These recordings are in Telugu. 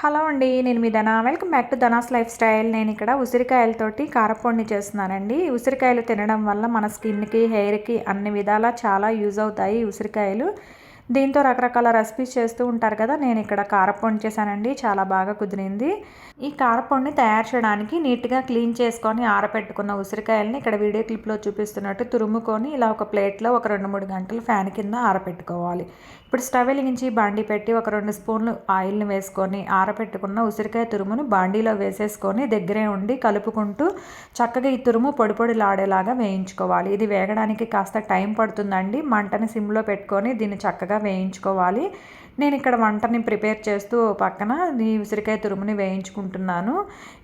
హలో అండి నేను మీ Dhana. Welcome back to Dhana's lifestyle. నేను ఇక్కడ ఉసిరికాయలతోటి కారపొడిని చేస్తున్నానండి. ఉసిరికాయలు తినడం వల్ల మన స్కిన్కి హెయిర్కి అన్ని విధాలా చాలా యూజ్ అవుతాయి ఉసిరికాయలు. దీంతో రకరకాల రెసిపీస్ చేస్తూ ఉంటారు కదా నేను ఇక్కడ కారపొడి చేశానండి చాలా బాగా కుదిరింది. ఈ కారపొడిని తయారు చేయడానికి నీట్గా క్లీన్ చేసుకొని ఆరపెట్టుకున్న ఉసిరికాయలని ఇక్కడ వీడియో క్లిప్లో చూపిస్తున్నట్టు తురుముకొని ఇలా ఒక ప్లేట్లో ఒక రెండు మూడు గంటలు ఫ్యాన్ కింద ఆరపెట్టుకోవాలి. ఇప్పుడు స్టవ్ వెలిగించి బాండీ పెట్టి ఒక రెండు స్పూన్లు ఆయిల్ని వేసుకొని ఆరపెట్టుకున్న ఉసిరికాయ తురుమును బాండీలో వేసేసుకొని దగ్గరే ఉండి కలుపుకుంటూ చక్కగా ఈ తురుము పొడి పొడిలాడేలాగా వేయించుకోవాలి. ఇది వేగడానికి కాస్త టైం పడుతుందండి. మంటని సిమ్లో పెట్టుకొని దీన్ని చక్కగా వేయించుకోవాలి. నేను ఇక్కడ వంటని ప్రిపేర్ చేస్తూ పక్కన ఈ ఉసిరికాయ తురుముని వేయించుకుంటున్నాను.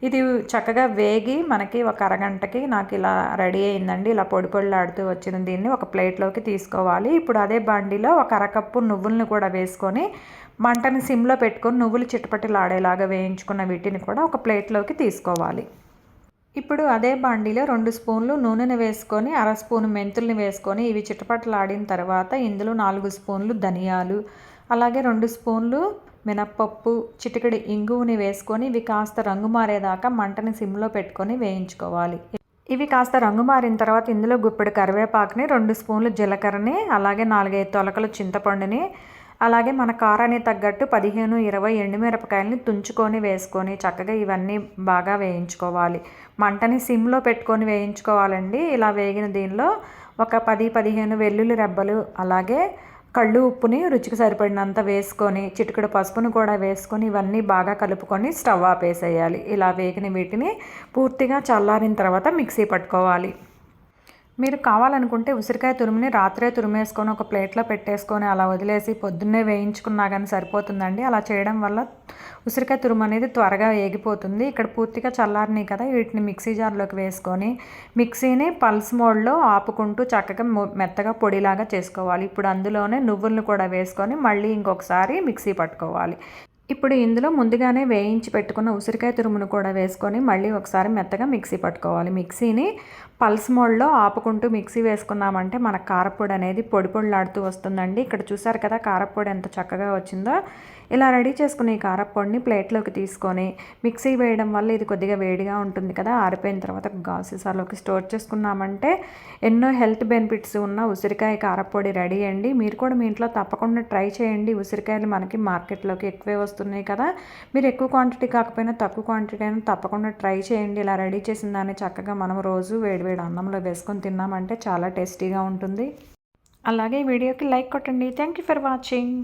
ఇది చక్కగా వేగి మనకి ఒక అరగంటకి నాకు ఇలా రెడీ అయిందండి. ఇలా పొడి పొడిలాడుతూ వచ్చిన దీన్ని ఒక ప్లేట్లోకి తీసుకోవాలి. ఇప్పుడు అదే బండిలో ఒక అరకప్పు నువ్వులను కూడా వేసుకొని మంటని సిమ్లో పెట్టుకొని నువ్వులు చిటపటిలాడేలాగా వేయించుకున్న వీటిని కూడా ఒక ప్లేట్లోకి తీసుకోవాలి. ఇప్పుడు అదే బాండీలో రెండు స్పూన్లు నూనెను వేసుకొని అర స్పూన్ మెంతుల్ని వేసుకొని ఇవి చిటపటలాడిన తర్వాత ఇందులో నాలుగు స్పూన్లు ధనియాలు అలాగే రెండు స్పూన్లు మినప్పప్పు చిటికడి ఇంగువని వేసుకొని ఇవి కాస్త రంగు మారేదాకా మంటని సిమ్లో పెట్టుకొని వేయించుకోవాలి. ఇవి కాస్త రంగు మారిన తర్వాత ఇందులో గుప్పెడు కరివేపాకుని రెండు స్పూన్లు జీలకర్రని అలాగే నాలుగైదు తొలకలు చింతపండుని అలాగే మన కారానికి తగ్గట్టు పదిహేను ఇరవై ఎండుమిరపకాయలని తుంచుకొని వేసుకొని చక్కగా ఇవన్నీ బాగా వేయించుకోవాలి. మంటని సిమ్లో పెట్టుకొని వేయించుకోవాలండి. ఇలా వేగిన దీనిలో ఒక పది పదిహేను వెల్లుల్లి రెబ్బలు అలాగే కళ్ళు ఉప్పుని రుచికి సరిపడినంత వేసుకొని చిటికెడు పసుపును కూడా వేసుకొని ఇవన్నీ బాగా కలుపుకొని స్టవ్ ఆపేసేయాలి. ఇలా వేగిన వీటిని పూర్తిగా చల్లారిన తర్వాత మిక్సీ పట్టుకోవాలి. మీరు కావాలనుకుంటే ఉసిరికాయ తురుముని రాత్రే తురిమేసుకొని ఒక ప్లేట్లో పెట్టేసుకొని అలా వదిలేసి పొద్దున్నే వేయించుకున్నా కానీ సరిపోతుందండి. అలా చేయడం వల్ల ఉసిరికాయ తురుము అనేది త్వరగా ఏగిపోతుంది. ఇక్కడ పూర్తిగా చల్లారినాయి కదా వీటిని మిక్సీ జార్లోకి వేసుకొని మిక్సీని పల్స్ మోడ్లో ఆపుకుంటూ చక్కగా మెత్తగా పొడిలాగా చేసుకోవాలి. ఇప్పుడు అందులోనే నువ్వులను కూడా వేసుకొని మళ్ళీ ఇంకొకసారి మిక్సీ పట్టుకోవాలి. ఇప్పుడు ఇందులో ముందుగానే వేయించి పెట్టుకున్న ఉసిరికాయ తురుమును కూడా వేసుకొని మళ్ళీ ఒకసారి మెత్తగా మిక్సీ పట్టుకోవాలి. మిక్సీని పల్స్ మోడ్లో ఆపుకుంటూ మిక్సీ వేసుకున్నామంటే మన కారపొడి అనేది పొడి పొడిలాడుతూ వస్తుందండి. ఇక్కడ చూసారు కదా కారపొడి ఎంత చక్కగా వచ్చిందో. ఇలా రెడీ చేసుకుని ఈ కారపొడిని ప్లేట్లోకి తీసుకొని మిక్సీ వేయడం వల్ల ఇది కొద్దిగా వేడిగా ఉంటుంది కదా. ఆరిపోయిన తర్వాత గాసీసాలోకి స్టోర్ చేసుకున్నామంటే ఎన్నో హెల్త్ బెనిఫిట్స్ ఉన్న ఉసిరికాయ కారపొడి రెడీ అండి. మీరు కూడా మీ ఇంట్లో తప్పకుండా ట్రై చేయండి. ఉసిరికాయలు మనకి మార్కెట్లోకి ఎక్కువే వస్తుంది వస్తున్నాయి కదా. మీరు ఎక్కువ క్వాంటిటీ కాకపోయినా తక్కువ క్వాంటిటీ అయినా తప్పకుండా ట్రై చేయండి. ఇలా రెడీ చేసిన దాన్ని చక్కగా మనం రోజు వేడివేడి అన్నంలో వేసుకొని తిన్నామంటే చాలా టేస్టీగా ఉంటుంది. అలాగే వీడియోకి లైక్ కొట్టండి. Thank you for watching